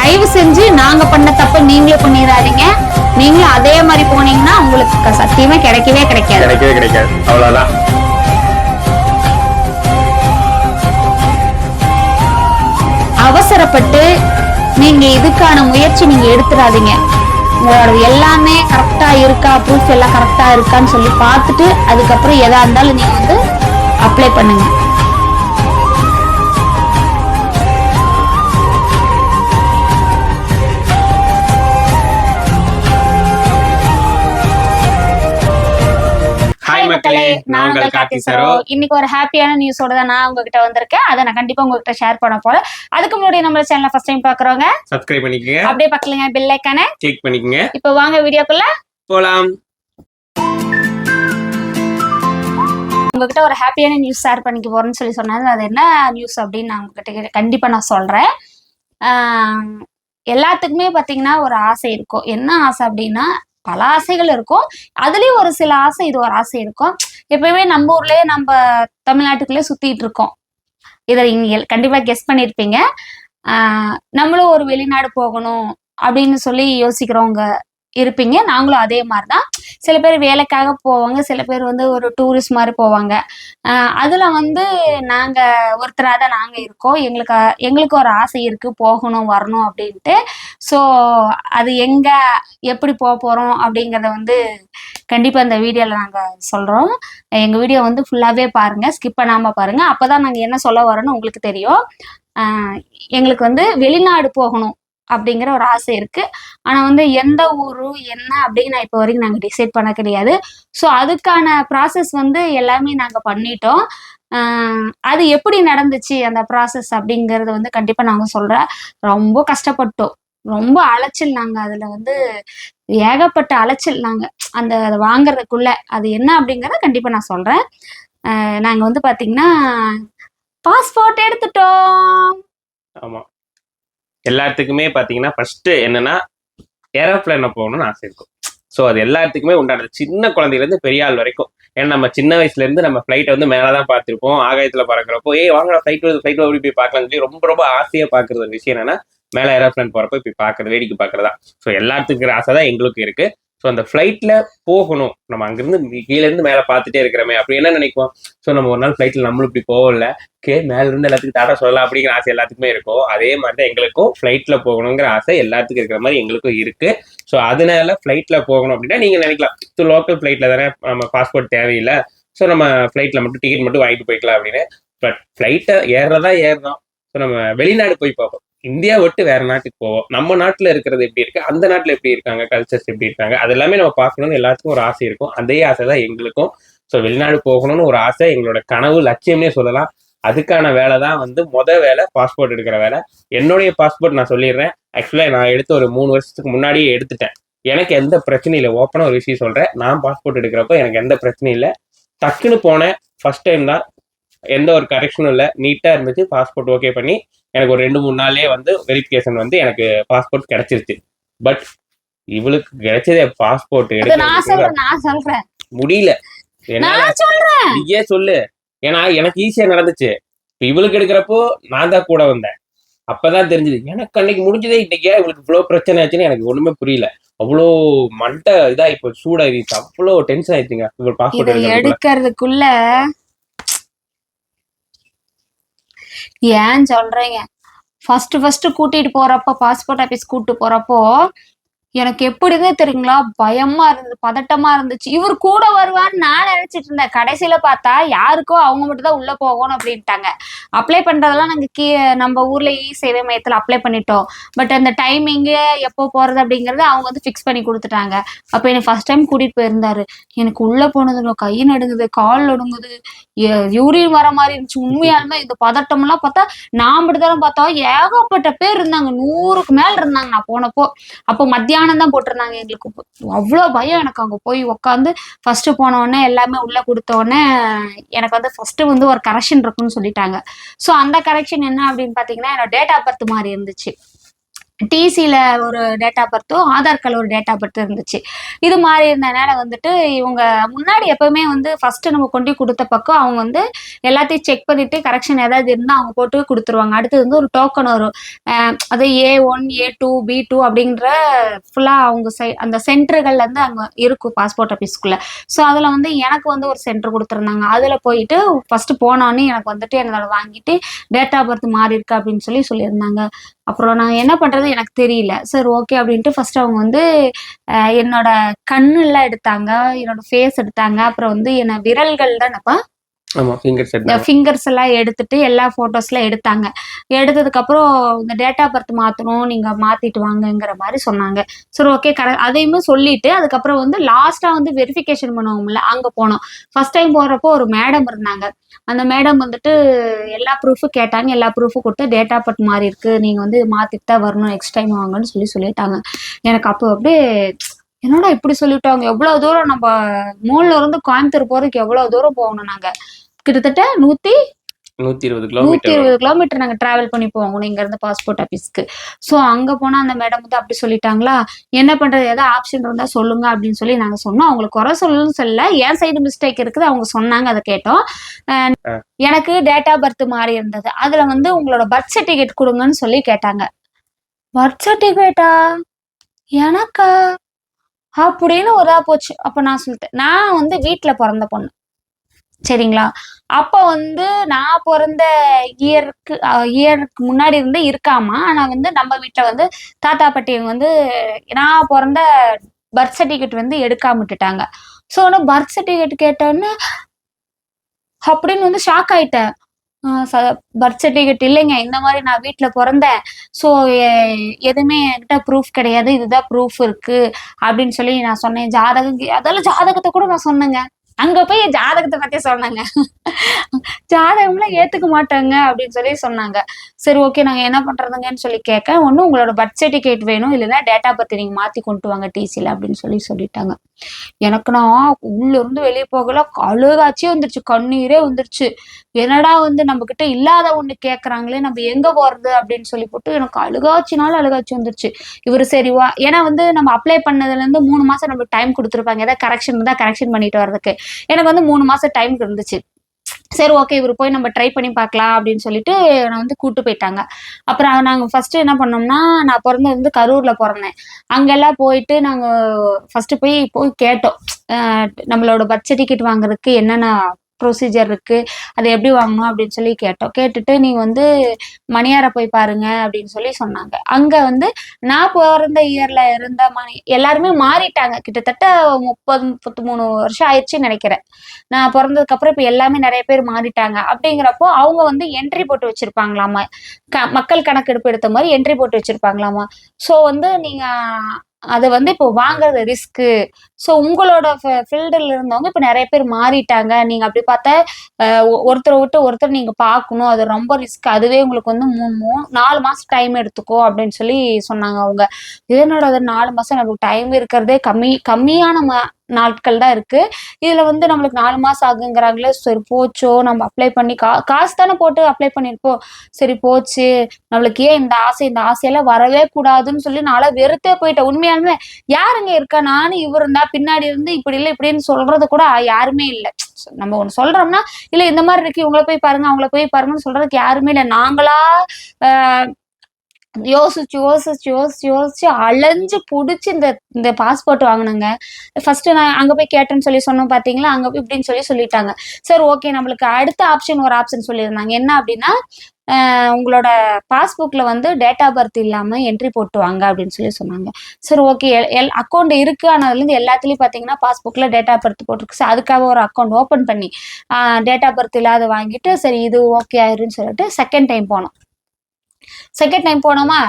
தயவு செஞ்சு நாங்க பண்ண தப்பு நீங்களே பண்ணிடாதீங்க. நீங்களும் அதே மாதிரி போனீங்கன்னா உங்களுக்கு சத்தியமா கிடைக்கவே கிடைக்காது. கிடைக்கவே கிடைக்காது. அவ்வளவுதான். அவசரப்பட்டு நீங்க இதுக்கான முயற்சி நீங்க எடுத்துடாதீங்க. உங்களோட எல்லாமே கரெக்டா இருக்கா? ப்ரூஃப் எல்லாம் கரெக்டா இருக்கான்னு சொல்லி பார்த்துட்டு அதுக்கப்புறம் எதா இருந்தாலும் நீங்க வந்து அப்ளை பண்ணுங்க. மக்களே நான் உங்கள் கார்த்தி சரோ இன்னைக்கு ஒரு ஹாப்பியான நியூஸோட தான் நான் உங்ககிட்ட வந்திருக்கேன். அதை நான் கண்டிப்பா உங்ககிட்ட ஷேர் பண்ண போறேன். அதுக்கு முன்னாடி நம்ம சேனலை ஃபர்ஸ்ட் டைம் பாக்குறவங்க சப்ஸ்கிரைப் பண்ணிக்கங்க. அப்படியே பக்கலுங்க பெல் ஐக்கானே கிளிக் பண்ணிக்கங்க. இப்போ வாங்க வீடியோக்குள்ள. போலாம். உங்ககிட்ட ஒரு ஹாப்பியான நியூஸ் ஷேர் பண்ணிக்க போறேன்னு சொல்லி சொன்னாங்க அது என்ன நியூஸ் அப்படின்னு நான் உங்ககிட்ட கண்டிப்பா நான் சொல்றேன். எல்லாத்துக்குமே பாத்தீங்கன்னா ஒரு ஆசை இருக்கும். என்ன ஆசை அப்படின்னா பல ஆசைகள் இருக்கும். அதுலயும் ஒரு சில ஆசை இது ஒரு ஆசை இருக்கும். எப்பயுமே நம்ம ஊர்லயே நம்ம தமிழ்நாட்டுக்குள்ளே சுத்திட்டு இருக்கோம். இதை நீங்க கண்டிப்பாக கண்டிப்பா கெஸ் பண்ணியிருப்பீங்க நம்மளும் ஒரு வெளிநாடு போகணும் அப்படின்னு சொல்லி யோசிக்கிறவங்க இருப்பீங்க. நாங்களும் அதே மாதிரி தான் சில பேர் வேலைக்காக போவாங்க. சில பேர் வந்து ஒரு டூரிஸ்ட் மாதிரி போவாங்க. அதில் வந்து நாங்கள் ஒருத்தராக தான் நாங்கள் இருக்கோம். எங்களுக்கு எங்களுக்கு ஒரு ஆசை இருக்குது போகணும் வரணும் அப்படின்ட்டு. ஸோ அது எங்கே எப்படி போக போகிறோம் அப்படிங்கிறத வந்து கண்டிப்பாக இந்த வீடியோவில் நாங்கள் சொல்கிறோம் எங்கள் வீடியோ வந்து ஃபுல்லாகவே பாருங்கள் ஸ்கிப் பண்ணாமல் பாருங்கள் அப்போ தான் நாங்கள் என்ன சொல்ல வரோன்னு உங்களுக்கு தெரியும். எங்களுக்கு வந்து வெளிநாடு போகணும். அப்படிங்கிற ஒரு ஆசை இருக்கு. ஆனா வந்து எந்த ஊரு என்ன அப்படின்னு நான் இப்போ வரைக்கும் நாங்க டிசைட் பண்ண கிடையாது. ஸோ அதுக்கான ப்ராசஸ் வந்து எல்லாமே நாங்க பண்ணிட்டோம். அது எப்படி நடந்துச்சு அந்த ப்ராசஸ் அப்படிங்கறது வந்து கண்டிப்பா நாங்க சொல்றேன். ரொம்ப கஷ்டப்பட்டோம். ரொம்ப அலைச்சல் நாங்க. அதுல வந்து ஏகப்பட்ட அலைச்சல் நாங்க. அந்த அதை வாங்குறதுக்குள்ள அது என்ன அப்படிங்கிறத கண்டிப்பா நான் சொல்றேன். நாங்கள் நாங்க வந்து பாத்தீங்கன்னா பாஸ்போர்ட் எடுத்துட்டோம். ஆமா. எல்லாத்துக்குமே பார்த்தீங்கன்னா ஃபர்ஸ்ட் என்னன்னா ஏரோப்ளேன்ல போகணும்னு ஆசை இருக்கும். ஸோ அது எல்லாத்துக்குமே உண்டானது. சின்ன குழந்தையிலேருந்து பெரிய ஆள் வரைக்கும். ஏன்னா நம்ம சின்ன வயசுலேருந்து நம்ம ஃப்ளைட்டை வந்து மேலே தான் பார்த்துருப்போம். ஆகாயத்தில் பறக்கிறப்போ ஏய் வாங்க ஃப்ளைட் வருது ஃபிளைட் போய் பார்க்கலாம்னு சொல்லி ரொம்ப ரொம்ப ஆசையாக பார்க்குற ஒரு விஷயம் என்னன்னா மேலே ஏரோப்ளைன் போகிறப்போ இப்படி பார்க்குறது வேடிக்கை பார்க்குறதா. ஸோ எல்லாத்துக்கு ஆசை தான் எங்களுக்கு இருக்குது ஸோ அந்த ஃப்ளைட்டில் போகணும். நம்ம அங்கேருந்து கீழேருந்து மேலே பார்த்துட்டே இருக்கிறோமே. அப்படி என்ன நினைப்போம்? ஸோ நம்ம ஒரு நாள் ஃப்ளைட்டில் நம்மளும் இப்படி போகல கே மேலேருந்து எல்லாத்துக்கும் டாடா சொல்லலாம் அப்படிங்கிற ஆசை எல்லாத்துக்குமே இருக்கும். அதே மாதிரி தான் எங்களுக்கும் ஃப்ளைட்டில் போகணுங்கிற ஆசை எல்லாத்துக்கும் இருக்கிற மாதிரி எங்களுக்கும் இருக்குது ஸோ அதனால ஃப்ளைட்டில் போகணும் அப்படின்னா நீங்கள் நினைக்கலாம். ஸோ லோக்கல் ஃப்ளைட்டில் தானே நம்ம பாஸ்போர்ட் தேவையில்லை. ஸோ நம்ம ஃப்ளைட்டில் மட்டும் டிக்கெட் மட்டும் வாங்கிட்டு போய்க்கலாம் அப்படின்னு. பட் ஃப்ளைட்டை ஏறுறதா ஏறுறோம். ஸோ நம்ம வெளிநாடு போய் பார்ப்போம். இந்தியா விட்டு வேற நாட்டுக்கு போவோம். நம்ம நாட்டில் இருக்கிறது எப்படி இருக்கு? அந்த நாட்டில் எப்படி இருக்காங்க? கல்ச்சர்ஸ் எப்படி இருக்காங்க? அது எல்லாமே நம்ம பார்க்கணும்னு எல்லாத்துக்கும் ஒரு ஆசை இருக்கும். அதே ஆசை தான் எங்களுக்கும். ஸோ வெளிநாடு போகணும்னு ஒரு ஆசை எங்களோட கனவு லட்சியம்னே சொல்லலாம். அதுக்கான வேலை தான் வந்து மொத வேலை பாஸ்போர்ட் எடுக்கிற வேலை. என்னுடைய பாஸ்போர்ட் நான் சொல்லிடுறேன். ஆக்சுவலாக நான் எடுத்து ஒரு மூணு வருஷத்துக்கு முன்னாடியே எடுத்துட்டேன். எனக்கு எந்த பிரச்சனையும் இல்லை. ஓப்பனாக ஒரு விஷயம் சொல்கிறேன் நான் பாஸ்போர்ட் எடுக்கிறப்போ எனக்கு எந்த பிரச்சனையும் இல்லை. டக்குன்னு போனேன். ஃபர்ஸ்ட் டைம் தான். எந்த ஒரு கரெக்ஷனும் இல்லை. நீட்டாக இருந்துச்சு. பாஸ்போர்ட் ஓகே பண்ணி எனக்கு ஒரு ரெண்டு மூணு நாள்லயே வந்து வெரிஃபிகேஷன் வந்து எனக்கு பாஸ்போர்ட் கிடைச்சிருச்சு. பட் இவளுக்கு கிடைச்சதே பாஸ்போர்ட் எடுக்க முடியல. நீயே சொல்லு. ஏன்னா எனக்கு ஈஸியா நடந்துச்சு. இப்ப இவளுக்கு எடுக்கிறப்போ நான் தான் கூட வந்தேன். அப்பதான் தெரிஞ்சது எனக்கு அன்னைக்கு முடிஞ்சதே இன்னைக்கு இவளுக்கு இவ்வளவு பிரச்சனை ஆச்சுன்னு எனக்கு ஒண்ணுமே புரியல. அவ்வளோ மண்டை இதா இப்போ சூடாயிருச்சு அவ்வளோ டென்ஷன் ஆயிடுச்சுங்க. இவள் பாஸ்போர்ட் எடுக்கிறதுக்குள்ள எடுக்கிறதுக்குள்ள ஏன் சொல்றீங்க? ஃபர்ஸ்ட் ஃபர்ஸ்ட் கூட்டிட்டு போறப்போ பாஸ்போர்ட் ஆபீஸ் கூட்டிட்டு போறப்போ எனக்கு எப்படிதான் தெரியுங்களா? பயமா இருந்து பதட்டமா இருந்துச்சு. இவர் கூட வருவான்னு நான் நினைச்சிட்டு இருந்தேன். கடைசியில பார்த்தா யாருக்கோ அவங்க மட்டும் தான் உள்ள போகணும் அப்படின்ட்டாங்க. அப்ளை பண்றதெல்லாம் நாங்க கீ நம்ம ஊர்ல இ சேவை மையத்துல அப்ளை பண்ணிட்டோம். பட் அந்த டைமிங்கு எப்போ போறது அப்படிங்கறது அவங்க வந்து ஃபிக்ஸ் பண்ணி கொடுத்துட்டாங்க. அப்ப என்னை ஃபர்ஸ்ட் டைம் கூட்டிட்டு போயிருந்தாரு. எனக்கு உள்ள போனதுல கை நடுங்குது கால் நடுங்குது. யூரின் வர மாதிரி இருந்துச்சு. உண்மையாலுமே இந்த பதட்டம் எல்லாம் பார்த்தா நான் மட்டும் பார்த்தா ஏகப்பட்ட பேர் இருந்தாங்க. நூறுக்கு மேல இருந்தாங்க நான் போனப்போ. அப்போ மத்தியானம் தான் போட்டிருந்தாங்க எங்களுக்கு. அவ்வளோ பயம் எனக்கு அங்கே போய் உட்காந்து ஃபர்ஸ்ட் போனோடனே எல்லாமே உள்ளே கொடுத்த உடனே எனக்கு வந்து ஃபர்ஸ்ட் வந்து ஒரு கரெக்ஷன் இருக்குன்னு சொல்லிட்டாங்க. ஸோ அந்த கரெக்ஷன் என்ன அப்படின்னு பார்த்தீங்கன்னா என்னோட டேட் ஆஃப் பர்த் மாதிரி இருந்துச்சு. டிசியில் ஒரு டேட்டா பர்த்தும் ஆதார் கார்டில் ஒரு டேட்டா பர்த் இருந்துச்சு. இது மாதிரி இருந்தனால வந்துட்டு இவங்க முன்னாடி எப்பவுமே வந்து ஃபஸ்ட்டு நம்ம கொண்டு கொடுத்த பக்கம் அவங்க வந்து எல்லாத்தையும் செக் பண்ணிவிட்டு கரெக்ஷன் ஏதாவது இருந்தால் அவங்க போட்டு கொடுத்துருவாங்க. அடுத்தது வந்து ஒரு டோக்கன் வரும். அது A one A two B two அப்படின்ற ஃபுல்லாக அவங்க சை அந்த சென்டர்கள் வந்து அங்கே இருக்கும் பாஸ்போர்ட் ஆஃபீஸ்க்குள்ளே ஸோ அதில் வந்து எனக்கு வந்து ஒரு சென்டர் கொடுத்துருந்தாங்க. அதில் போயிட்டு ஃபஸ்ட்டு போனோன்னே எனக்கு வந்துட்டு என்னோட வாங்கிட்டு டேட் ஆஃப் பர்த் மாறி இருக்கு அப்படின்னு சொல்லி சொல்லியிருந்தாங்க. அப்புறம் நான் என்ன பண்ணுறது எனக்கு தெரியல. சரி ஓகே அப்படின்ட்டு ஃபர்ஸ்ட் அவங்க வந்து என்னோட கண்ணெல்லாம் எடுத்தாங்க என்னோட ஃபேஸ் எடுத்தாங்க அப்புறம் வந்து என்ன விரல்கள் தானப்பா ஃபிங்கர்ஸ் எல்லாம் எடுத்துட்டு எல்லா ஃபோட்டோஸ்லாம் எடுத்தாங்க. எடுத்ததுக்கப்புறம் இந்த டேட் ஆஃப் பர்த் மாற்றணும் நீங்கள் மாற்றிட்டு வாங்கங்கிற மாதிரி சொன்னாங்க. சரி ஓகே கர அதையுமே சொல்லிட்டு அதுக்கப்புறம் வந்து லாஸ்ட்டாக வந்து வெரிஃபிகேஷன் பண்ணுவோம்ல அங்கே போனோம். ஃபர்ஸ்ட் டைம் போகிறப்போ ஒரு மேடம் இருந்தாங்க. அந்த மேடம் வந்துட்டு எல்லா ப்ரூஃபும் கேட்டாங்க எல்லா ப்ரூஃபும் கொடுத்து டேட் ஆஃப் பர்த் மாறி இருக்கு நீங்கள் வந்து மாற்றிட்டு தான் வரணும் நெக்ஸ்ட் டைம் வாங்கன்னு சொல்லி சொல்லிட்டாங்க. எனக்கு அப்போ அப்படியே என்னடா இப்படி சொல்லிட்டாங்க எவ்வளோ தூரம் நம்ம மூணுல இருந்து கோயம்புத்தூர் போகிறதுக்கு எவ்வளோ தூரம் போகணும் நாங்கள் கிட்டத்தட்ட நூத்தி இருபது நூத்தி கிலோமீட்டர் இருபது கிலோமீட்டர் நாங்க டிராவல் பண்ணி போகணும் இங்க இருந்து பாஸ்போர்ட் ஆபீஸ்க்கு சோ அங்க போனா அந்த மேடம் வந்து அப்படி சொல்லிட்டாங்களா? என்ன பண்றது? ஏதாவது ஆப்ஷன் இருந்தா சொல்லுங்க அப்படின்னு சொல்லி நாங்க சொன்னோம். அவங்களுக்கு குறை சொல்லணும்னு சொல்லல. என் சைடு மிஸ்டேக் இருக்குது. அவங்க சொன்னாங்க அதை கேட்டோம். எனக்கு டேட் ஆஃப் பர்த் மாறி இருந்தது. அதுல வந்து உங்களோட பர்த் சர்டிபிகேட் கொடுங்கன்னு சொல்லி கேட்டாங்க. பர்த் சர்டிபிகேட்டா எனக்கா? அப்படின்னு ஒரு போச்சு. அப்போ நான் சொல்லிட்டேன். நான் வந்து வீட்டில் பிறந்த பொண்ணு. சரிங்களா? அப்போ வந்து நான் பிறந்த இயருக்கு இயருக்கு முன்னாடி இருந்து இருக்காமா? ஆனால் வந்து நம்ம வீட்டில் வந்து தாத்தா பாட்டிங்க வந்து நான் பிறந்த பர்த் சர்டிஃபிகேட் வந்து எடுக்காம விட்டுட்டாங்க. ஸோ ஆனால் பர்த் சர்டிஃபிகேட் கேட்டோன்னே அப்படின்னு வந்து ஷாக் ஆயிட்டேன். பர்த் சர்டிஃபிகேட் இல்லைங்க. இந்த மாதிரி நான் வீட்டில் பிறந்தேன். ஸோ எதுவுமே என்கிட்ட ப்ரூஃப் கிடையாது. இதுதான் ப்ரூஃப் இருக்கு அப்படின்னு சொல்லி நான் சொன்னேன். ஜாதகம் அதெல்லாம் ஜாதகத்தை கூட நான் சொன்னேங்க. அங்க போய் என் ஜாதகத்தை பத்தி சொன்னாங்க. ஜாதகம்லாம் ஏத்துக்க மாட்டாங்க அப்படின்னு சொல்லி சொன்னாங்க. சரி ஓகே நாங்க என்ன பண்றதுங்கன்னு சொல்லி கேட்க ஒன்றும் உங்களோட பர்த் சர்டிஃபிகேட் வேணும். இல்லைன்னா டேட்டா பத்தி நீங்க மாத்தி கொண்டு வாங்க டிசியில் அப்படின்னு சொல்லி சொல்லிட்டாங்க. எனக்கு நான் உள்ள இருந்து வெளியே போகல அழுகாச்சியே வந்துருச்சு கண்ணீரே வந்துருச்சு. என்னடா வந்து நம்ம கிட்ட இல்லாத ஒண்ணு கேக்குறாங்களே நம்ம எங்க போறது அப்படின்னு சொல்லி போட்டு எனக்கு அழுகாச்சினால அழுகாச்சி வந்துருச்சு. இவர் சரி வா. ஏன்னா வந்து நம்ம அப்ளை பண்ணதுல இருந்து மூணு மாசம் நம்மளுக்கு டைம் கொடுத்துருப்பாங்க. ஏதாவது கரெக்ஷன் இருந்தா கரெக்ஷன் பண்ணிட்டு வர்றதுக்கு. எனக்கு வந்து மூணு மாசம் டைம் இருந்துச்சு. சரி ஓகே இவர் போய் நம்ம ட்ரை பண்ணி பார்க்கலாம் அப்படின்னு சொல்லிட்டு நான் வந்து கூட்டு போயிட்டாங்க. அப்புறம் நாங்கள் ஃபர்ஸ்ட் என்ன பண்ணோம்னா நான் பிறந்தது வந்து கரூர்ல பிறந்தேன். அங்கெல்லாம் போயிட்டு நாங்கள் ஃபர்ஸ்ட் போய் போய் கேட்டோம். நம்மளோட பர்த் சர்டிஃபிகேட் வாங்குறதுக்கு என்னென்ன ப்ரொசீஜர் இருக்குது அதை எப்படி வாங்கணும் அப்படின்னு சொல்லி கேட்டோம். கேட்டுட்டு நீங்கள் வந்து மணியாரை போய் பாருங்க அப்படின்னு சொல்லி சொன்னாங்க. அங்கே வந்து நான் பிறந்த இயரில் இருந்த மணி எல்லாருமே மாறிட்டாங்க. கிட்டத்தட்ட முப்பது முப்பத்தி மூணு வருஷம் ஆயிடுச்சுன்னு நினைக்கிறேன். நான் பிறந்ததுக்கப்புறம் இப்போ எல்லாமே நிறைய பேர் மாறிட்டாங்க. அப்படிங்கிறப்போ அவங்க வந்து என்ட்ரி போட்டு வச்சுருப்பாங்களாமா? க மக்கள் கணக்கெடுப்பு எடுத்த மாதிரி என்ட்ரி போட்டு வச்சுருப்பாங்களாமா? ஸோ வந்து நீங்கள் அதை வந்து இப்போ வாங்குறது ரிஸ்க்கு ஸோ உங்களோட ஃபீல்டில் இருந்தவங்க இப்போ நிறைய பேர் மாறிட்டாங்க. நீங்கள் அப்படி பார்த்தா ஒ- ஒருத்தரை விட்டு ஒருத்தர் நீங்கள் பார்க்கணும். அது ரொம்ப ரிஸ்க் அதுவே உங்களுக்கு வந்து மூணு மூணு நாலு மாதம் டைம் எடுத்துக்கோ அப்படின்னு சொல்லி சொன்னாங்க அவங்க. இதனோட அது நாலு மாதம் நமக்கு டைம் இருக்கிறதே கம்மி கம்மியான நாட்கள் தான் இருக்கு. இதுல வந்து நம்மளுக்கு நாலு மாசம் ஆகுங்கிறாங்களே சரி போச்சோ நம்ம அப்ளை பண்ணி கா காசு தானே போட்டு அப்ளை பண்ணிருப்போம் சரி போச்சு. நம்மளுக்கு ஏன் இந்த ஆசை இந்த ஆசையெல்லாம் வரவே கூடாதுன்னு சொல்லி நான்லாம் வெறுத்தே போயிட்டேன். உண்மையாலுமே யாருங்க இருக்கா? நானும் இவர் இருந்தா பின்னாடி இருந்து இப்படி இல்லை இப்படின்னு சொல்றது கூட யாருமே இல்லை. நம்ம ஒண்ணு சொல்றோம்னா இல்ல இந்த மாதிரி இருக்கு இவங்கள போய் பாருங்க அவங்கள போய் பாருங்கன்னு சொல்றதுக்கு யாருமே இல்லை. நாங்களா ஆஹ் யோசிச்சு யோசிச்சு யோசிச்சு யோசிச்சு அலைஞ்சு பிடிச்சி இந்த இந்த பாஸ்போர்ட் வாங்கினேங்க. ஃபர்ஸ்ட் நான் அங்க போய் கேட்டேன்னு சொல்லி சொன்னோம் பாத்தீங்களா? அங்க போய் இப்படின்னு சொல்லி சொல்லிட்டாங்க. சார் ஓகே நம்மளுக்கு அடுத்த ஆப்ஷன் ஒரு ஆப்ஷன் சொல்லியிருந்தாங்க. என்ன அப்படின்னா உங்களோட பாஸ்புக்கில் வந்து டேட் ஆஃப் பர்த் இல்லாமல் என்ட்ரி போட்டு வாங்க அப்படின்னு சொல்லி சொன்னாங்க. சரி ஓகே எல் அக்கௌண்ட் இருக்கு. ஆனால் அதுலேருந்து எல்லாத்துலேயும் எல்லாத்துலயும் பாஸ்புக்கில் டேட் ஆஃப் பர்த் போட்டிருக்கு. சார் அதுக்காக ஒரு அக்கௌண்ட் ஓப்பன் பண்ணி டேட் ஆஃப் பர்த் இல்லாத வாங்கிட்டு சரி இது ஓகே ஆயிருன்னு சொல்லிட்டு செகண்ட் டைம் போனோம். செகண்ட் டைம் போனோமா?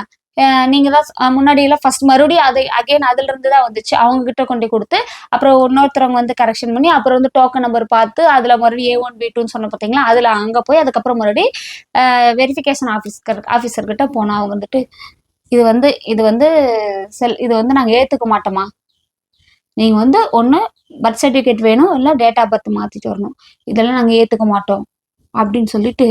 நீங்க தான் முன்னாடி எல்லாம் ஃபர்ஸ்ட் மறுபடியும் அதை அகைன் அதுல இருந்து தான் வந்துச்சு. அவங்க கிட்ட கொண்டு கொடுத்து அப்புறம் இன்னொருத்தவங்க வந்து கரெக்ஷன் பண்ணி அப்புறம் வந்து டோக்கன் நம்பர் பார்த்து அதுல மறுபடியும் ஏ ஒன் பி டூன்னு சொன்ன பார்த்தீங்களா அதுல அங்க போய் அதுக்கப்புறம் மறுபடியும் வெரிஃபிகேஷன் ஆஃபீஸ்கர் ஆஃபீஸர் கிட்ட போனோம் அவங்க வந்துட்டு இது வந்து இது வந்து செல் இது வந்து நாங்கள் ஏற்றுக்க மாட்டோமா? நீங்க வந்து ஒன்று பர்த் சர்டிஃபிகேட் வேணும் இல்லை டேட் ஆஃப் பர்த் மாத்திட்டு வரணும். இதெல்லாம் நாங்கள் ஏற்றுக்க மாட்டோம். அப்படின்னு சொல்லிட்டு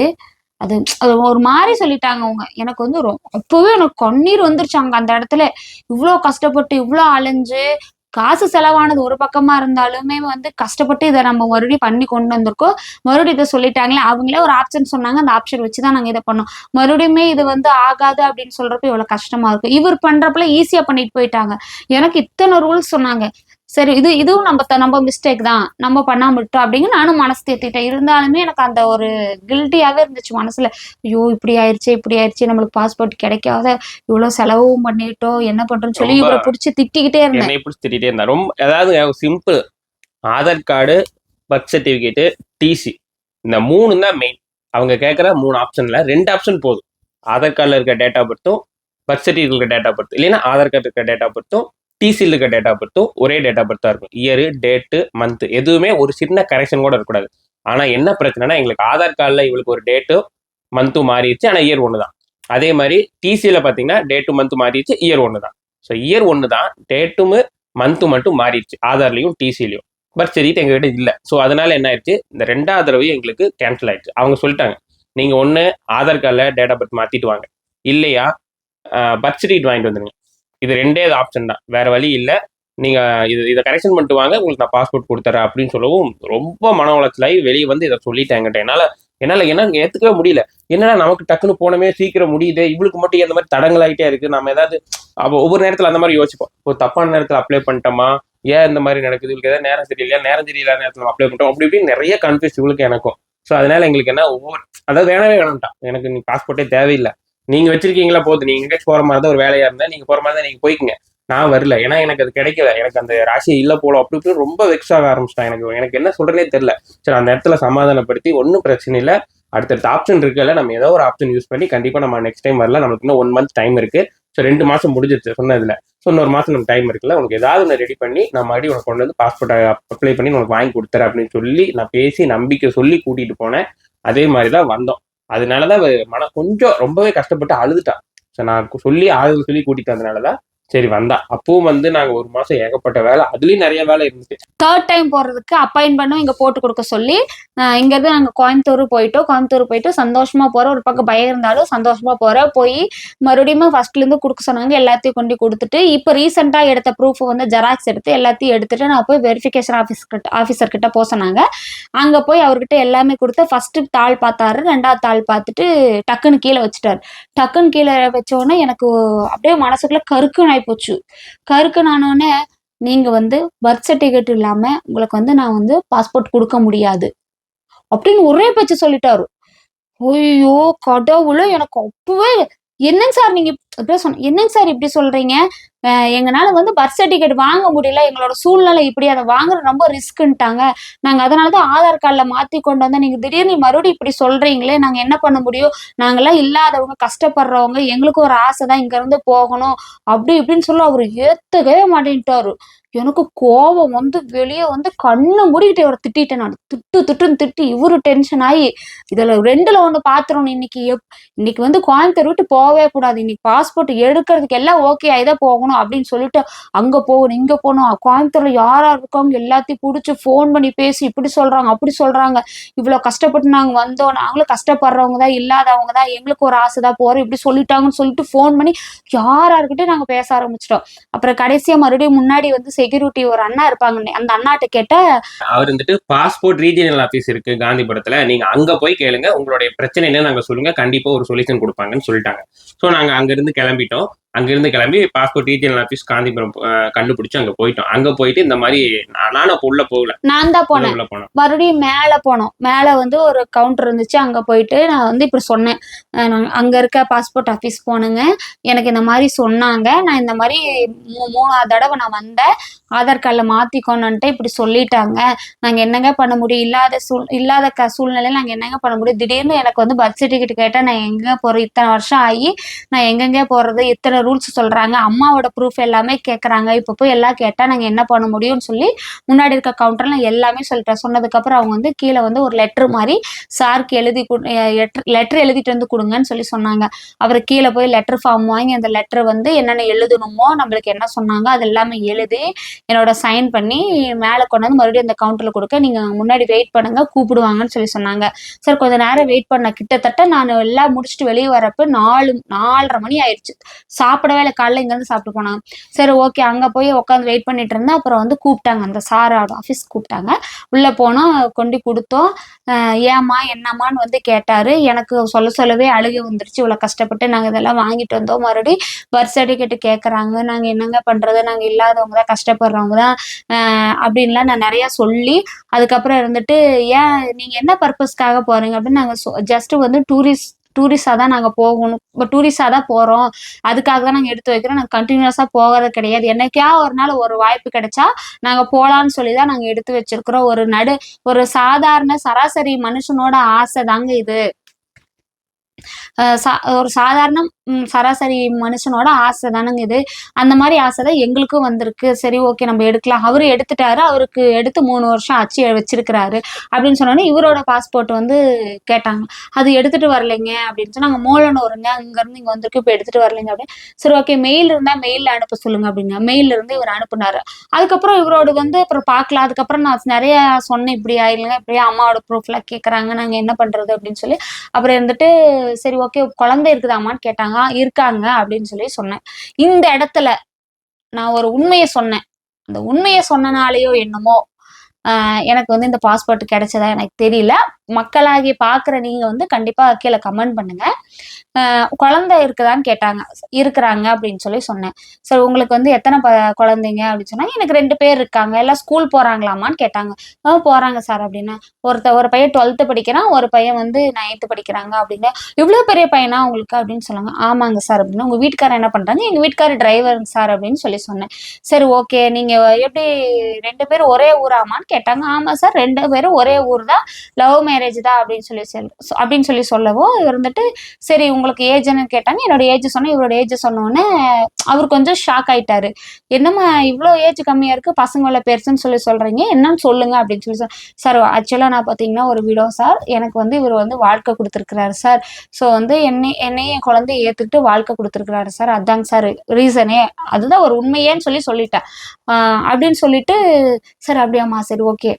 அது அது ஒரு மாதிரி சொல்லிட்டாங்க அவங்க. எனக்கு வந்து ரொ- அப்பவே எனக்கு கண்ணீர் வந்துருச்சாங்க அந்த இடத்துல. இவ்வளோ கஷ்டப்பட்டு இவ்வளோ அலைஞ்சு காசு செலவானது ஒரு பக்கமா இருந்தாலுமே வந்து கஷ்டப்பட்டு இதை நம்ம மறுபடியும் பண்ணி கொண்டு வந்திருக்கோம். மறுபடியும் இதை சொல்லிட்டாங்களே அவங்களே ஒரு ஆப்ஷன் சொன்னாங்க. அந்த ஆப்ஷன் வச்சு தான் நாங்கள் இதை பண்ணோம். மறுபடியுமே இது வந்து ஆகாது அப்படின்னு சொல்றப்ப இவ்வளோ கஷ்டமா இருக்கும் இவர் பண்றப்பல ஈஸியா பண்ணிட்டு போயிட்டாங்க. எனக்கு இத்தனை ரூல்ஸ் சொன்னாங்க. சரி இது இதுவும் நம்ம நம்ம மிஸ்டேக் தான். நம்ம பண்ணாம விட்டோம் அப்படிங்க நானும் மனசு தேத்திட்டேன். இருந்தாலுமே எனக்கு அந்த ஒரு கில்ட்டியாவே இருந்துச்சு மனசுல. ஐயோ இப்படி ஆயிடுச்சு இப்படி ஆயிடுச்சு நம்மளுக்கு பாஸ்போர்ட் கிடைக்காத இவ்வளவு செலவும் பண்ணிட்டோம் என்ன பண்றோம்னு சொல்லி இவரை பிடிச்சி திட்டிக்கிட்டே இருந்தேன். பிடிச்சி திட்டிகிட்டே இருந்தா. ரொம்ப அதாவது simple Aadhaar card birth certificate TC இந்த மூணு தான் மெயின் அவங்க கேட்குற மூணு ஆப்ஷன்ல ரெண்டு ஆப்ஷன் போதும். ஆதார் கார்டில் இருக்க டேட்டா பர்த்தும் பர்த் சர்டிஃபிகேட் இருக்க டேட்டா பர்த் இல்லைன்னா ஆதார் கார்டு இருக்க டேட்டா பர்த்தும் டிசியில் இருக்க டேட்டா பொறுத்தும் ஒரே டேட்டா பொறுத்தா இருக்கும். இயரு டேட்டு மந்த் எதுவுமே ஒரு சின்ன கரெக்ஷன் கூட இருக்கக்கூடாது. ஆனால் என்ன பிரச்சனைனா எங்களுக்கு ஆதார் கார்டில் இவளுக்கு ஒரு டேட்டும் மந்த்தும் மாறிடுச்சு. ஆனால் இயர் ஒன்று தான். அதே மாதிரி டிசியில் பார்த்தீங்கன்னா டேட்டு மந்த் மாறிடுச்சு இயர் ஒன்று தான். ஸோ இயர் ஒன்று தான் டேட்டும் மந்த்து மட்டும் மாறிடுச்சு. ஆதார்லையும் டிசிலையும் பர்த் சர்டிஃபிகேட் எங்ககிட்ட இல்லை. ஸோ அதனால என்ன ஆயிடுச்சு? இந்த ரெண்டாவது தடவையும் எங்களுக்கு கேன்சல் ஆயிடுச்சு. அவங்க சொல்லிட்டாங்க நீங்கள் ஒன்று ஆதார் கார்டில் டேட் ஆஃப் பர்த் மாற்றிட்டு வாங்க. இல்லையா? பர்த் சர்டிஃபிகேட் வாங்கிட்டு வந்துடுங்க இது ரெண்டே ஆப்ஷன் தான். வேற வழி இல்லை. நீங்கள் இது இதை கரெக்ஷன் பண்ணிட்டு வாங்க. உங்களுக்கு நான் பாஸ்போர்ட் கொடுத்துறேன் அப்படின்னு சொல்லவும் ரொம்ப மன உளைச்சலாகி வெளியே வந்து இதை சொல்லிட்டாங்கட்ட என்னால் என்னால் என்ன ஏற்றுக்கவே முடியல. என்னடா நமக்கு டக்குன்னு போனமே சீக்கிரம் முடியுது இவளுக்கு மட்டும் இந்த மாதிரி தடங்களாயிட்டே இருக்கு. நம்ம ஏதாவது அப்போ ஒவ்வொரு நேரத்தில் அந்த மாதிரி யோசிப்போம். ஒரு தப்பான நேரத்தில் அப்ளை பண்ணிட்டோமா? ஏன் இந்த மாதிரி நடக்குது? இவளுக்கு ஏதாவது நேரம் சரியில்லையா? நேரம் சரியில்லாத நேரத்தில் நம்ம அப்ளை பண்ணிட்டோம். அப்படி இப்படின்னு நிறைய கன்ஃபியூஸ் இவளுக்கு எனக்கும். ஸோ அதனால எங்களுக்கு என்ன ஒவ்வொரு அதாவது வேணவே வேணாம்ட்டா எனக்கு நீ பாஸ்போர்ட்டே தேவையில்லை. நீங்க வச்சிருக்கீங்களா போகுது நீங்க எங்கேயாச்சும் போற மாதிரி தான் ஒரு வேலையா இருந்தா நீங்க போற மாதிரி தான் நீங்க போய்க்குங்க. நான் வரல. ஏன்னா எனக்கு அது கிடைக்கல. எனக்கு அந்த ராசி இல்ல போல. அப்படி இப்படி ரொம்ப வெக்ஸ் ஆக ஆரம்பிச்சிட்டேன். எனக்கு எனக்கு என்ன சொல்றேனே தெரியல. சரி அந்த இடத்துல சமாதானப்படுத்தி ஒன்றும் பிரச்சனை இல்லை. அடுத்தடுத்த ஆப்ஷன் இருக்குல்ல நம்ம ஏதோ ஒரு ஆப்ஷன் யூஸ் பண்ணி கண்டிப்பா நம்ம நெக்ஸ்ட் டைம் வரல. நமக்கு இன்னும் ஒன் மந்த் டைம் இருக்கு. ஸோ ரெண்டு மாசம் முடிஞ்சிருச்சு சொன்னதுல. ஸோ இன்னொரு மாசம் நம்ம டைம் இருக்குல்ல. உனக்கு ஏதாவது ஒன்று ரெடி பண்ணி நான் மறுபடியும் உனக்கு கொண்டு வந்து பாஸ்போர்ட் அப்ளை பண்ணி உனக்கு வாங்கி கொடுத்துறேன் அப்படின்னு சொல்லி நான் பேசி நம்பிக்கை சொல்லி கூட்டிட்டு போனேன். அதே மாதிரி தான் வந்தோம். அதனாலதான் மன கொஞ்சம் ரொம்பவே கஷ்டப்பட்டு அழுதுட்டான் ஸோ நான் சொல்லி ஆறுதல் சொல்லி கூட்டிட்டு வந்தனாலதான் சரி வந்தா. அப்பவும் வந்து நாங்க ஒரு மாசம் ஏகப்பட்ட வேலை. அதுலயும் நிறைய வேலை இருந்துச்சு. தேர்ட் டைம் போறதுக்கு அப்பாயின்மெண்ட்டும் இங்க போட்டு கொடுக்க சொல்லி. இங்க இருந்து நாங்க கோயம்புத்தூர் போயிட்டோம். கோயம்புத்தூர் போயிட்டு சந்தோஷமா போறோம். ஒரு பக்கம் பயம் இருந்தாலும் சந்தோஷமா போறோம். போய் மறுபடியும் ஃபர்ஸ்ட்ல இருந்து கொடுக்க சொன்னாங்க எல்லாத்தையும் கொண்டு கொடுத்துட்டு இப்போ ரீசெண்டா எடுத்த ப்ரூஃப் வந்து ஜெராக்ஸ் எடுத்து எல்லாத்தையும் எடுத்துட்டு நான் போய் வெரிஃபிகேஷன் ஆஃபீஸ் கிட்ட ஆஃபீஸர் கிட்ட போக சொன்னாங்க. அங்க போய் அவர்கிட்ட எல்லாமே கொடுத்து ஃபர்ஸ்ட் தாள் பார்த்தாரு. ரெண்டாவது தாள் பார்த்துட்டு டக்குன்னு கீழே வச்சுட்டாரு. டக்குன்னு கீழே வச்சோன்னே எனக்கு அப்படியே மனசுக்குள்ள கருக்குன்னு ஆயிப்போச்சு போச்சு கருக்கனானோடனே நீங்க வந்து பர்த் சர்டிஃபிகேட் இல்லாம உங்களுக்கு வந்து நான் வந்து பாஸ்போர்ட் கொடுக்க முடியாது. அப்படின்னு ஒரே பேச்சு சொல்லிட்டாரு. ஐயோ கடவுளோ எனக்கு அப்பவே என்னங்க சார் நீங்க அப்படியே சொன்ன என்னங்க சார் இப்படி சொல்றீங்க? எங்களால வந்து பர்த் சர்டிஃபிகேட் வாங்க முடியல. எங்களோட சூழ்நிலை இப்படி அதை வாங்குறது ரொம்ப ரிஸ்க்குன்ட்டாங்க. நாங்க அதனாலதான் ஆதார் கார்டுல மாத்தி கொண்டு வந்தா நீங்க திடீர்னு மறுபடியும் இப்படி சொல்றீங்களே நாங்க என்ன பண்ண முடியும்? நாங்கெல்லாம் இல்லாதவங்க கஷ்டப்படுறவங்க எங்களுக்கு ஒரு ஆசை தான் இங்க இருந்து போகணும். அப்படி இப்படின்னு சொல்லி அவர் ஏத்துக்கவே மாட்டேன்ட்டாரு. எனக்கு கோபம் வந்து வெளியே வந்து கண்ணு மூடிக்கிட்டு இவரை திட்டிட்டேன் நான். திட்டு திட்டுன்னு திட்டி இவரு டென்ஷன் ஆகி இதுல ரெண்டுல ஒன்று பார்த்துருணும் இன்னைக்கு எப் இன்னைக்கு வந்து கோயம்புத்தூர் விட்டு போகவே கூடாது. இன்னைக்கு பாஸ்போர்ட் எடுக்கிறதுக்கு எல்லாம் ஓகே ஆயிதான் போகணும் அப்படின்னு சொல்லிட்டு அங்க போகணும் இங்க போகணும். கோயம்புத்தூர்ல யாராக இருக்கவங்க எல்லாத்தையும் பிடிச்சி ஃபோன் பண்ணி பேசி இப்படி சொல்றாங்க அப்படி சொல்றாங்க. இவ்வளவு கஷ்டப்பட்டு நாங்க வந்தோம். நாங்களும் கஷ்டப்படுறவங்க தான் இல்லாதவங்க தான் எங்களுக்கு ஒரு ஆசை தான் போகிறோம் இப்படி சொல்லிட்டாங்கன்னு சொல்லிட்டு ஃபோன் பண்ணி யாராருக்கிட்டே நாங்க பேச ஆரம்பிச்சிட்டோம். அப்புறம் கடைசியா மறுபடியும் முன்னாடி வந்து செக்யூரிட்டி ஒரு அண்ணா இருப்பாங்க அந்த அண்ணாட்ட கேட்ட அவர் வந்துட்டு பாஸ்போர்ட் ரீஜியனல் ஆஃபீஸ் இருக்கு காந்திபுரத்துல நீங்க அங்க போய் கேளுங்க. உங்களுடைய பிரச்சனை என்ன நாங்க சொல்லுங்க. கண்டிப்பா ஒரு சொல்யூஷன் கொடுப்பாங்கன்னு சொல்லிட்டாங்க. ஸோ நாங்க அங்க இருந்து கிளம்பிட்டோம். அங்கிருந்து கிளம்பி பாஸ்போர்ட் ரீஜியனல் ஆஃபீஸ் காந்திபுரம் கண்டுபிடிச்சு அங்க போயிட்டோம். அங்க போயிட்டு இந்த மாதிரி நான்- நானும் அப்போ உள்ள போகல. நான் தான் போனேன். மறுபடியும் மேலே போனோம். மேலே வந்து ஒரு கவுண்டர் இருந்துச்சு. அங்கே போயிட்டு நான் வந்து இப்படி சொன்னேன். அங்கே இருக்க பாஸ்போர்ட் ஆஃபீஸ் போனுங்க. எனக்கு இந்த மாதிரி சொன்னாங்க. நான் இந்த மாதிரி மூணாவது தடவை நான் வந்தேன். ஆதார் கார்டில் மாற்றிக்கோணுன்ட்டு இப்படி சொல்லிட்டாங்க. நாங்கள் என்னங்க பண்ண முடியும்? இல்லாத சூழ் இல்லாத க சூழ்நிலையில் நாங்கள் என்னங்க பண்ண முடியும்? திடீர்னு எனக்கு வந்து பர்த் சர்டிஃபிகேட் கேட்டால் நான் எங்கே போகிறேன் இத்தனை வருஷம் ஆகி நான் எங்கெங்கே போகிறது இத்தனை ரூல்ஸ் சொல்கிறாங்க அம்மாவோட ப்ரூஃப் எல்லாமே கேட்குறாங்க இப்போ போய் எல்லாம் கேட்டால் நாங்கள் என்ன பண்ண முடியும்னு சொல்லி முன்னாடி இருக்க கவுண்டர்ல நான் எல்லாமே சொல்லிட்டேன். சொன்னதுக்கப்புறம் அவங்க வந்து கீழே வந்து ஒரு லெட்ரு மாதிரி சாருக்கு எழுதி லெட்ரு எழுதிட்டு வந்து கொடுங்கன்னு சொல்லி சொன்னாங்க. அவர் கீழே போய் லெட்ரு ஃபார்ம் வாங்கி அந்த லெட்டர் வந்து என்னென்ன எழுதணுமோ நம்மளுக்கு என்ன சொன்னாங்க அது எல்லாமே எழுதி என்னோட சைன் பண்ணி மேலே கொண்டு வந்து மறுபடியும் அந்த கவுண்டரில் கொடுக்க நீங்கள் முன்னாடி வெயிட் பண்ணுங்க கூப்பிடுவாங்கன்னு சொல்லி சொன்னாங்க. சார் கொஞ்ச நேரம் வெயிட் பண்ண கிட்டத்தட்ட நான் எல்லாம் முடிச்சுட்டு வெளியே வரப்போ நாலு நாலரை மணி ஆயிடுச்சு. சாப்பிடவே இல்லை. காலைல இங்கேருந்து சாப்பிட்டு போனாங்க. சரி ஓகே. அங்கே போய் உட்காந்து வெயிட் பண்ணிட்டு இருந்தேன். அப்புறம் வந்து கூப்பிட்டாங்க. அந்த சார் ஆஃபீஸ் கூப்பிட்டாங்க. உள்ளே போனோம் கொண்டு கொடுத்தோம். ஏமா ஏம்மா என்னம்மான்னு வந்து கேட்டார். எனக்கு சொல்ல சொல்லவே அழுகி வந்துருச்சு. இவ்வளோ கஷ்டப்பட்டு நாங்கள் இதெல்லாம் வாங்கிட்டு வந்தோம். மறுபடியும் பர்த் சர்டிஃபிகேட் கேட்குறாங்க நாங்கள் என்னங்க பண்ணுறது நாங்கள் இல்லாதவங்க தான் கஷ்டப்படுறவங்க தான். அப்படின்லாம் நான் நிறையா சொல்லி அதுக்கப்புறம் இருந்துட்டு ஏன் நீங்கள் என்ன பர்பஸ்க்காக போகிறீங்க அப்படின்னு நாங்கள் ஜஸ்ட் வந்து டூரிஸ்ட் டூரிஸ்டாக தான் நாங்கள் போகணும். இப்போ டூரிஸ்டாக தான் போகிறோம் அதுக்காக தான் நாங்கள் எடுத்து வைக்கிறோம். நாங்கள் கண்டினியூஸாக போகிறது கிடையாது. என்னைக்கா ஒரு நாள் ஒரு வாய்ப்பு கிடைச்சா நாங்கள் போகலான்னு சொல்லி தான் நாங்கள் எடுத்து வச்சிருக்கிறோம். ஒரு நடு ஒரு சாதாரண சராசரி மனுஷனோட ஆசை தாங்க இது. சா- ஒரு சாதாரண சராசரி மனுஷனோட ஆசை தானங்க இது. அந்த மாதிரி ஆசை தான் எங்களுக்கும் வந்திருக்கு. சரி ஓகே நம்ம எடுக்கலாம். அவரு எடுத்துட்டாரு. அவருக்கு எடுத்து மூணு வருஷம் ஆச்சு வச்சிருக்கிறாரு அப்படின்னு சொன்னோன்னே இவரோட பாஸ்போர்ட் வந்து கேட்டாங்க. அது எடுத்துட்டு வரலைங்க அப்படின்னு சொன்னாங்க வருங்க அங்கேருந்து இங்கே வந்திருக்கு இப்போ எடுத்துட்டு வரலைங்க அப்படின்னு. சரி ஓகே மெயில் இருந்தால் மெயிலில் அனுப்ப சொல்லுங்க அப்படிங்க மெயிலில் இருந்து இவர் அனுப்புனாரு. அதுக்கப்புறம் இவரோட வந்து அப்புறம் பார்க்கலாம். அதுக்கப்புறம் நான் நிறைய சொன்னேன் இப்படி ஆயிடுங்க இப்படியே அம்மாவோட ப்ரூஃப்லாம் கேட்குறாங்க நாங்கள் என்ன பண்ணுறது அப்படின்னு சொல்லி. அப்புறம் இருந்துட்டு சரி ஓகே குழந்தை இருக்குதாமான்னு கேட்டாங்க. இருக்காங்க அப்படின்னு சொல்லி சொன்னேன். இந்த இடத்துல நான் ஒரு உண்மையை சொன்னேன். அந்த உண்மையை சொன்னனாலேயோ என்னமோ எனக்கு வந்து இந்த பாஸ்போர்ட் கிடைச்சதா எனக்கு தெரியல. மக்களாகி பார்க்குற நீங்கள் வந்து கண்டிப்பாக கீழே கமெண்ட் பண்ணுங்கள் குழந்தை இருக்குதான்னு கேட்டாங்க. இருக்கிறாங்க அப்படின்னு சொல்லி சொன்னேன். சரி உங்களுக்கு வந்து எத்தனை ப குழந்தைங்க அப்படின்னு சொன்னாங்க எனக்கு ரெண்டு பேர் இருக்காங்க. எல்லாம் ஸ்கூல் போறாங்களாமான்னு கேட்டாங்க. ஆ போறாங்க சார் அப்படின்னு. ஒருத்த ஒரு பையன் டுவெல்த்து படிக்கிறான் ஒரு பையன் வந்து நைன்த்து படிக்கிறாங்க அப்படின்னு. இவ்வளோ பெரிய பையனா உங்களுக்கு அப்படின்னு சொன்னாங்க ஆமாங்க சார் அப்படின்னு. உங்க வீட்டுக்காரர் என்ன பண்றாங்க? எங்க வீட்டுக்காரர் டிரைவருங்க சார் அப்படின்னு சொல்லி சொன்னேன். சரி ஓகே நீங்க எப்படி ரெண்டு பேரும் ஒரே ஊராமான்னு கேட்டாங்க. ஆமா சார் ரெண்டு பேரும் ஒரே ஊர் தான் லவ் மேரேஜ் தான் அப்படின்னு சொல்லி சொல் அப்படின்னு சொல்லி சொல்லவோ இருந்துட்டு சரி உங்களுக்கு ஏஜ்னு கேட்டாங்க என்னோட ஏஜ் சொன்னேன் இவரோட ஏஜ் சொன்னோடனே அவர் கொஞ்சம் ஷாக் ஆயிட்டாரு. என்னம்மா இவ்வளோ ஏஜ் கம்மியா இருக்கு பசங்கள பெருசுன்னு சொல்லி சொல்றீங்க என்னன்னு சொல்லுங்க அப்படின்னு சொல்லி சொல் சார் ஆக்சுவலாக நான் பார்த்தீங்கன்னா ஒரு விடோ சார் எனக்கு வந்து இவர் வந்து வாழ்க்கை கொடுத்துருக்கிறாரு சார் ஸோ வந்து என்னை என்னையும் என் குழந்தைய ஏற்றுக்கிட்டு வாழ்க்கை கொடுத்துருக்கிறாரு சார் அதாங்க சார் ரீசனே அதுதான் ஒரு உண்மையேன்னு சொல்லி சொல்லிட்டேன். அப்படின்னு சொல்லிட்டு சார் அப்படியாம்மா சரி ஓகே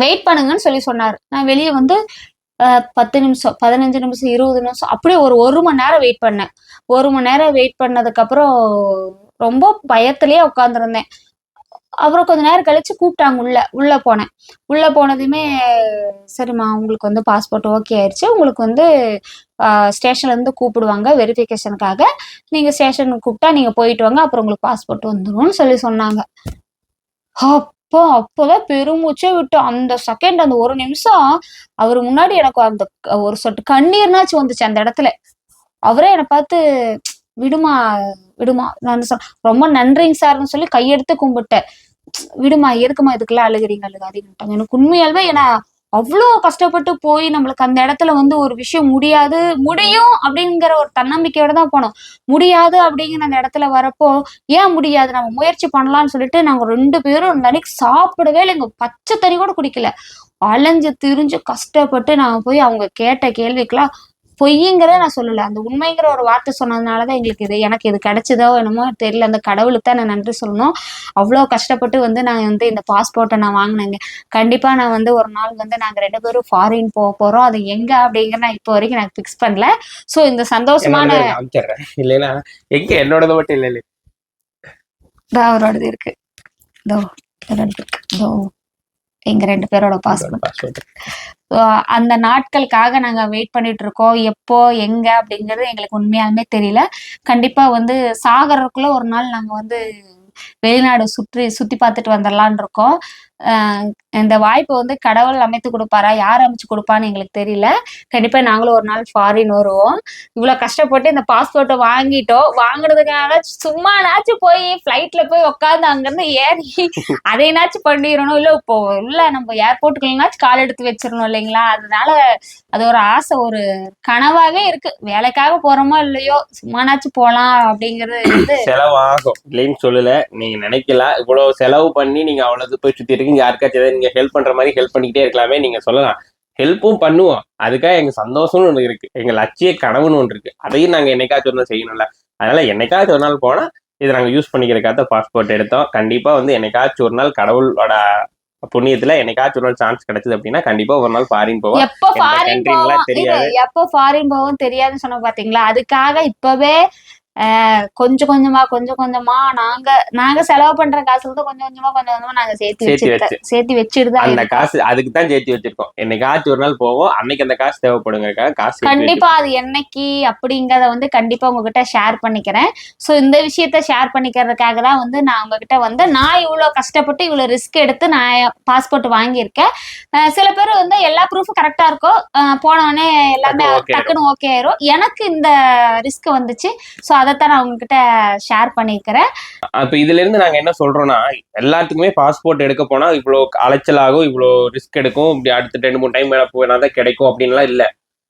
வெயிட் பண்ணுங்கன்னு சொல்லி சொன்னார். நான் வெளியே வந்து பத்து நிமிஷம் பதினஞ்சு நிமிஷம் இருபது நிமிஷம் அப்படியே ஒரு ஒரு மணி நேரம் வெயிட் பண்ணேன். ஒரு மணி நேரம் வெயிட் பண்ணதுக்கப்புறம் ரொம்ப பயத்திலேயே உட்காந்துருந்தேன் அப்புறம் கொஞ்ச நேரம் கழிச்சு கூப்பிட்டாங்க உள்ள உள்ள போனேன். உள்ள போனதுமே சரிம்மா உங்களுக்கு வந்து பாஸ்போர்ட் ஓகே ஆயிடுச்சு. உங்களுக்கு வந்து ஸ்டேஷன்ல இருந்து கூப்பிடுவாங்க வெரிஃபிகேஷனுக்காக நீங்க ஸ்டேஷனுக்கு கூப்பிட்டா நீங்க போயிட்டு வாங்க அப்புறம் உங்களுக்கு பாஸ்போர்ட் வந்துடும் சொல்லி சொன்னாங்க. அப்போ அப்போதான் பெருமூச்சே விட்டு அந்த செகண்ட் அந்த ஒரு நிமிஷம் அவர் முன்னாடி எனக்கு அந்த ஒரு சொட்டு கண்ணீர்னாச்சும் வந்துச்சு அந்த இடத்துல. அவரே என்னை பார்த்து விடுமா விடுமா நான் சொன்னேன் ரொம்ப நன்றிங்க சார்னு சொல்லி கையெடுத்து கும்பிட்டேன். விடுமா எதுக்குமா இதுக்கெல்லாம் அழுகுறீங்க அழுகாதீங்கட்டாங்க எனக்கு உண்மையாலுமே ஏன்னா அவ்வளோ கஷ்டப்பட்டு போய் நம்மளுக்கு அந்த இடத்துல வந்து ஒரு விஷயம் முடியாது. முடியும் அப்படிங்கிற ஒரு தன்னம்பிக்கையோட தான் போனோம். முடியாது அப்படிங்கிற அந்த இடத்துல வரப்போ ஏன் முடியாது? நம்ம முயற்சி பண்ணலாம்னு சொல்லிட்டு நாங்கள் ரெண்டு பேரும் நினைக்கு அன்னைக்கு சாப்பிடவே இல்லைங்க. பச்சை தண்ணி கூட குடிக்கல. அலைஞ்சு திரிஞ்சு கஷ்டப்பட்டு நான் போய் அவங்க கேட்ட கேள்விக்கெல்லாம் பொய்யுங்கிறத நான் சொல்லல. அந்த உண்மைங்கிற ஒரு வார்த்தை சொன்னதுனாலதான் எங்களுக்கு இது எனக்கு இது கிடைச்சதோ என்னமோ தெரியல. அந்த கடவுளுக்கு தான் நான் நன்றி சொல்லணும். அவ்வளோ கஷ்டப்பட்டு வந்து நான் வந்து இந்த பாஸ்போர்ட்டை நான் வாங்கினேங்க. கண்டிப்பா நான் வந்து ஒரு நாள் வந்து நாங்க ரெண்டு பேரும் ஃபாரின் போக போறோம். அது எங்க அப்படிங்கிற நான் இப்போ வரைக்கும் நான் ஃபிக்ஸ் பண்ணல. ஸோ இந்த சந்தோஷமான இல்லைன்னா எங்க என்னோடது மட்டும் இல்லை அவரோடது இருக்கு. இதோ இருக்கு. இதோ. எங்க ரெண்டு பேரோட பாஸ்போர்ட் அந்த நாட்களுக்காக நாங்க வெயிட் பண்ணிட்டு இருக்கோம் எப்போ எங்க அப்படிங்கிறது எங்களுக்கு உண்மையாலுமே தெரியல. கண்டிப்பா வந்து சாகரக்குள்ள ஒரு நாள் நாங்க வந்து வெளிநாடு சுற்றி சுத்தி பார்த்துட்டு வந்துடலான் இருக்கோம். ஆஹ் இந்த வாய்ப்பு வந்து கடவுள் அமைத்து கொடுப்பாரா? யார் அமைச்சு கொடுப்பான்னு எங்களுக்கு தெரியல. கண்டிப்பா நாங்களும் ஒரு நாள் ஃபாரின் வருவோம். இவ்வளவு கஷ்டப்பட்டு இந்த பாஸ்போர்ட்டை வாங்கிட்டோம். வாங்குறதுக்காக சும்மானாச்சும் போய் ஃப்ளைட்ல போய் உட்காந்து அங்கிருந்து ஏறி அதைனாச்சும் பண்ணிடணும். இல்ல இப்போ உள்ள நம்ம ஏர்போர்ட்டுக்குள்ளனாச்சும் கால் எடுத்து வச்சிடணும் இல்லைங்களா? அதனால அது ஒரு ஆசை ஒரு கனவாவே இருக்கு. வேலைக்காக போறோமோ இல்லையோ சும்மானாச்சும் போலாம் அப்படிங்கிறது வந்து செலவாகும். இல்லைன்னு சொல்லல. நீங்க நினைக்கலாம் இவ்வளவு செலவு பண்ணி நீங்க அவ்வளவு போய் சுத்தி இருக்கீங்க. யாருக்காச்சும் நீங்க ஹெல்ப் பண்ற மாதிரி ஹெல்ப் பண்ணிக்கிட்டே இருக்கலாமே நீங்க சொல்லலாம். ஹெல்ப்பும் பண்ணுவோம். அதுக்காக எங்க சந்தோஷம்னு ஒண்ணு இருக்கு. எங்க லட்சிய கனவுன்னு ஒன்று இருக்கு. அதையும் நாங்க என்னைக்காச்சும் நாள் செய்யணும்ல. அதனால என்னைக்காச்சும் ஒரு நாள் போனா இதை நாங்க யூஸ் பண்ணிக்கிறக்காக பாஸ்போர்ட் எடுத்தோம். கண்டிப்பா வந்து என்னைக்காச்சும் ஒரு நாள் கடவுளோட புண்ணியத்துல என்னைக்காச்சும் ஒரு நாள் சான்ஸ் கிடைச்சது அப்படின்னா கண்டிப்பா ஒரு நாள் ஃபாரின் போவோம். எப்போ ஃபாரின் போவோம். எப்போ ஃபாரின் போவோம் தெரியாதுன்னு சொன்ன பாத்தீங்களா? அதுக்காக இப்பவே கொஞ்சம் கொஞ்சமா கொஞ்சம் கொஞ்சமா நாங்க நாங்க செலவு பண்ற காசுல தான் கொஞ்சம் கொஞ்சமா கொஞ்சம் கொஞ்சமா நாங்க சேர்த்து சேர்த்து வச்சு. சேர்த்து வச்சுட்டு தான் அந்த. காசு அதுக்கு தான் சேர்த்து வச்சிருக்கோம். என்னைக்காச்சும் ஒரு நாள் போவோம் அன்னைக்கு அந்த காசு தேவைப்படுங்கிறக்காக காசு கண்டிப்பா அது என்னைக்கு அப்படிங்கறத வந்து கண்டிப்பா உங்ககிட்ட ஷேர் பண்ணிக்கிறேன். சோ இந்த விஷயத்த ஷேர் பண்ணிக்கிறதுக்காக தான் வந்து நான் உங்ககிட்ட வந்து நான் இவ்வளவு கஷ்டப்பட்டு இவ்வளவு ரிஸ்க் எடுத்து நான் பாஸ்போர்ட் வாங்கியிருக்கேன். சில பேர் வந்து எல்லா ப்ரூஃபும் கரெக்டா இருக்கும் அஹ் போன உடனே எல்லாமே டக்குன்னு ஓகே ஆயிரும். எனக்கு இந்த ரிஸ்க் வந்துச்சு. சோ அதைத்தான் நான் உங்ககிட்ட ஷேர் பண்ணிக்கிறேன். அப்ப இதுல இருந்து நாங்க என்ன சொல்றோம்னா எல்லாத்துக்குமே பாஸ்போர்ட் எடுக்க போனா இவ்வளோ அலைச்சல் ஆகும் இவ்வளோ ரிஸ்க் எடுக்கும். இப்படி அடுத்த ரெண்டு மூணு டைம் மேல போனா தான் கிடைக்கும் அப்படின்லாம் இல்ல.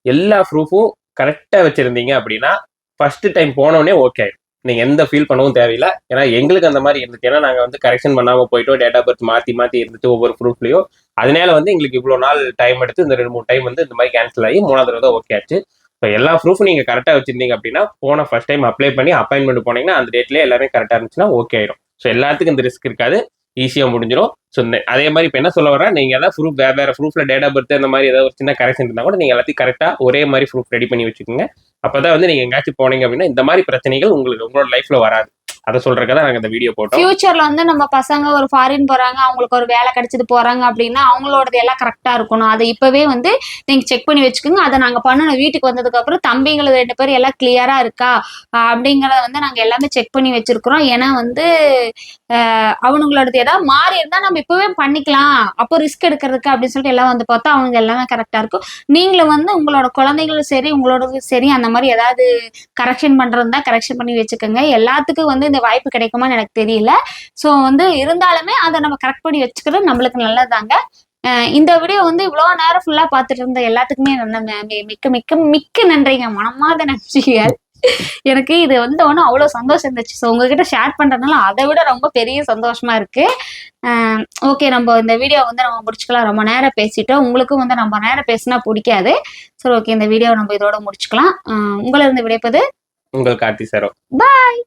எல்லா ப்ரூஃபும் கரெக்டா வச்சிருந்தீங்க அப்படின்னா ஃபர்ஸ்ட் டைம் போனோடனே ஓகே நீங்க எந்த ஃபீல் பண்ணவும் தேவையில்லை. ஏன்னா எங்களுக்கு அந்த மாதிரி இருந்துச்சு. ஏன்னா நாங்க வந்து கரெக்ஷன் பண்ணாம போயிட்டோம் டேட் ஆஃப் பர்த் மாத்தி மாத்தி இருந்துச்சு ஒவ்வொரு ப்ரூஃப்லயும் அதனால வந்து எங்களுக்கு இவ்வளவு நாள் டைம் எடுத்து இந்த ரெண்டு மூணு டைம் வந்து இந்த மாதிரி கேன்சல் ஆகி மூணாவது தடவை ஓகே ஆச்சு. இப்போ எல்லா ப்ரூஃபும் நீங்கள் கரெக்டாக வச்சுருந்தீங்க அப்படின்னா போன ஃபர்ஸ்ட் டைம் அப்ளை பண்ணி அப்பாயின்மெண்ட் போனீங்கன்னா அந்த டேட்லேயே எல்லாமே கரெக்டாக இருந்துச்சுன்னா ஓகே ஆயிரும் ஸோ எல்லாத்துக்கும் இந்த ரிஸ்க் இருக்காது. ஈஸியாக முடிஞ்சிடும் ஸோ அதே மாதிரி இப்போ என்ன சொல்ல வரேன் நீங்கள் ஏதாவது ப்ரூஃப் வேற வேறு ப்ரூஃப்ல டேட் ஆஃப் பர்த் அந்த மாதிரி ஏதாவது ஒரு சின்ன கரெக்ஷன் இருந்தால் கூட நீங்கள் எல்லாத்தையும் கரெக்டாக ஒரே மாதிரி ப்ரூஃப் ரெடி பண்ணி வச்சுக்கோங்க. அப்போ தான் வந்து நீங்கள் எங்கேயாச்சும் போனீங்க அப்படின்னா இந்த மாதிரி பிரச்சனைகள் உங்களுக்கு உங்களோட லைஃப்பில் வராது. அதை சொல்றதுக்கு தான் நாங்க இந்த வீடியோ போட்டோம். ஃபியூச்சர்ல வந்து நம்ம பசங்க ஒரு ஃபாரின் போறாங்க அவங்களுக்கு ஒரு வேலை கிடைச்சது போறாங்க அப்படின்னா அவங்களோடது எல்லாம் கரெக்டா இருக்கணும். அதை இப்பவே வந்து நீங்க செக் பண்ணி வச்சுக்கோங்க. அதை நாங்க பண்ணணும். வீட்டுக்கு வந்ததுக்கு அப்புறம் தம்பிங்களை ரெண்டு பேரும் எல்லாம் கிளியரா இருக்கா? அப்படிங்கறத வந்து நாங்க எல்லாமே செக் பண்ணி வச்சிருக்கிறோம். ஏன்னா வந்து அவனுங்களோடது ஏதாவது மாறி இருந்தா நம்ம இப்பவே பண்ணிக்கலாம். அப்போ ரிஸ்க் எடுக்கிறதுக்கு அப்படின்னு சொல்லிட்டு எல்லாம் வந்து பார்த்தா அவங்க எல்லாமே கரெக்டா இருக்கும். நீங்களும் வந்து உங்களோட குழந்தைகளும் சரி உங்களோட சரி அந்த மாதிரி ஏதாவது கரெக்ஷன் பண்றதா கரெக்ஷன் பண்ணி வச்சுக்கோங்க. எல்லாத்துக்கும் வந்து இந்த வாய்ப்பு கிடைக்குமான்னு எனக்கு தெரியல. ஸோ வந்து இருந்தாலுமே அதை நம்ம கரெக்ட் பண்ணி வச்சுக்கிறது நம்மளுக்கு நல்லதாங்க இந்த வீடியோ வந்து இவ்வளோ நேரம் ஃபுல்லாக பார்த்துட்டு இருந்த எல்லாத்துக்குமே நல்ல மிக்க மிக்க மிக்க நன்றிங்க. மனமாத நன்றிகள் எனக்கு இது வந்து ஒன்றும் அவ்வளோ சந்தோஷம் இருந்துச்சு. ஸோ உங்ககிட்ட ஷேர் பண்றதுனால அதை விட ரொம்ப பெரிய சந்தோஷமா இருக்கு. ஓகே நம்ம இந்த வீடியோ வந்து நம்ம முடிச்சுக்கலாம். ரொம்ப நேரம் பேசிட்டோம். உங்களுக்கும் வந்து நம்ம நேரம் பேசினா பிடிக்காது. சரி ஓகே இந்த வீடியோ நம்ம இதோட முடிச்சுக்கலாம். அஹ் உங்களை இருந்து விடைப்பது உங்கள் கார்த்தி சாரோ. பாய்